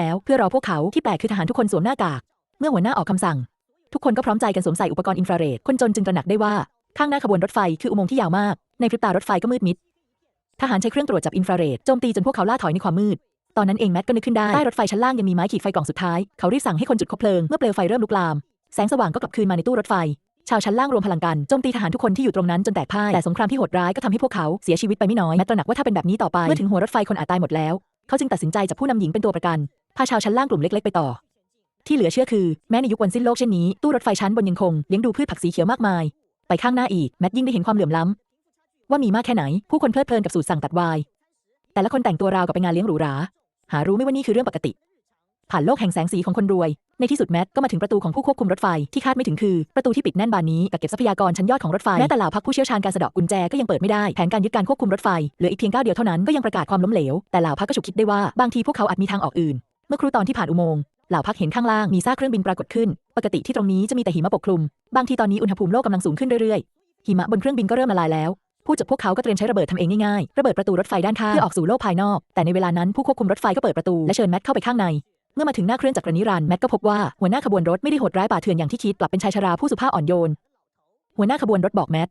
แล้ว เพื่อรอพวกเขาที่แปลกคือทหารทุกคนสวมหน้ากาก เมื่อหัวหน้าออกคำสั่ง ทุกคนก็พร้อมใจกันสวมใส่อุปกรณ์อินฟราเรด คนจนจึงตระหนักได้ว่า ข้างหน้าขบวนรถไฟคืออุโมงค์ที่ยาวมาก ในพริบตารถไฟก็มืดมิด ทหารใช้เครื่องตรวจจับอินฟราเรดโจมตีจนพวกเขาล่าถอยในความมืด ตอนนั้นเองแมทก็นึกขึ้นได้ใต้รถไฟชั้นล่างยังมีไม้ขีดไฟกล่องสุดท้าย เขารีบสั่งให้คนจุดคบเพลิงเมื่อเปลวไฟเริ่มลุกลาม แสงสว่างก็กลับคืนมาในตู้รถไฟ ชาวชั้นล่างรวมพลังกันโจมตีทหารทุกคนที่อยู่ตรงนั้นจนแตกพ่าย แต่สงครามที่โหดร้ายก็ทำให้พวกเขาเสียชีวิตไปไม่น้อย แมทตระหนักว่าถ้าเป็นแบบนี้ต่อไป เมื่อถึงหัวรถไฟคนอาจตายหมดแล้ว เขาจึงตัดสินใจจับผู้นำหญิงเป็นตัวประกันาชาวชั้นล่างกลุ่มเล็กๆไปต่อ ที่เหลือเชื่อคือ แม้ในยุควันสิ้นโลกเช่นนี้ ตู้รถไฟชั้นบนยังคงเลี้ยงดูพืชผักสีเขียวมากมาย ไปข้างหน้าอีก แมทยิ่งได้เห็นความเหลื่อมล้ำว่ามีมากแค่ไหน ผู้คนเพลิดเพลินกับสูตรสั่งตัดวาย แต่ละคนแต่งตัวราวกับไปงานเลี้ยงหรูหรา หารู้ไม่ว่านี่คือเรื่องปกติ ผ่านโลกแห่งแสงสีของคนรวย ในที่สุดแมทก็มาถึงประตูของผู้ควบคุมรถไฟที่คาดไม่ถึงคือ ประตูที่ปิดแน่นบานนี้กักเก็บทรัพยากรชั้นยอดของรถไฟแม้แต่เหล่าพักผู้เชี่ยวชาญการสะเดาะกุญแจก็ยังเปิดไม่ได้แผนการยึดการควบคุมรถไฟเหลืออีกเพียงก้าวเดียวเท่านั้นก็ยังประกาศความล้มเหลวแต่เหล่าพักก็ฉุกคิดได้ว่าบางทีพวกเขาอาจมีทางออกอื่น เมื่อครูตอนที่ผ่านอุโมงค์เหล่าพักเห็นข้างล่างมีซากเครื่องบินปรากฏขึ้น ปกติที่ตรงนี้จะมีแต่หิมะปกคลุม บางทีตอนนี้อุณหภูมิโลกกำลังสูงขึ้นเรื่อยๆ หิมะบนเครื่องบินก็เริ่มละลายแล้ว ผู้จัดพวกเขาก็เตรียมใช้ระเบิดทำเองง่ายๆ ระเบิดประตูรถไฟด้านข้างเพื่อออกสู่โลกภายนอก แต่ในเวลานั้นผู้ควบคุมรถไฟก็เปิดประตูและเชิญแมทเข้าไปข้างใน เมื่อมาถึงหน้าเครื่องจักรนิรันดร์แมทก็พบว่าหัวหน้าขบวนรถไม่ได้โหดร้ายป่าเถื่อนอย่างที่คิดกลับเป็นชายชราผู้สุภาพอ่อนโยน หัวหน้าขบวนรถบอกแมท